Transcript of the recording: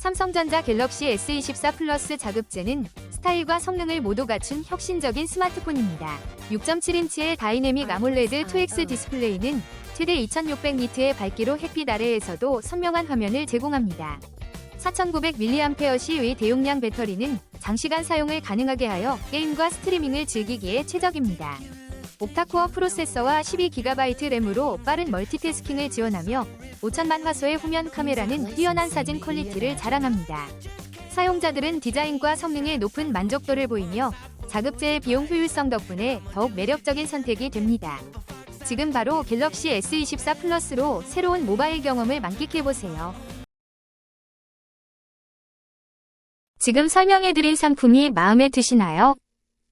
삼성전자 갤럭시 S24 플러스 자급제는 스타일과 성능을 모두 갖춘 혁신적인 스마트폰입니다. 6.7인치의 다이내믹 아몰레드 2X 디스플레이는 최대 2600니트의 밝기로 햇빛 아래에서도 선명한 화면을 제공합니다. 4900mAh의 대용량 배터리는 장시간 사용을 가능하게 하여 게임과 스트리밍을 즐기기에 최적입니다. 옥타코어 프로세서와 12GB 램으로 빠른 멀티태스킹을 지원하며 5천만 화소의 후면 카메라는 뛰어난 사진 퀄리티를 자랑합니다. 사용자들은 디자인과 성능의 높은 만족도를 보이며 자급제의 비용 효율성 덕분에 더욱 매력적인 선택이 됩니다. 지금 바로 갤럭시 S24 플러스로 새로운 모바일 경험을 만끽해보세요. 지금 설명해드린 상품이 마음에 드시나요?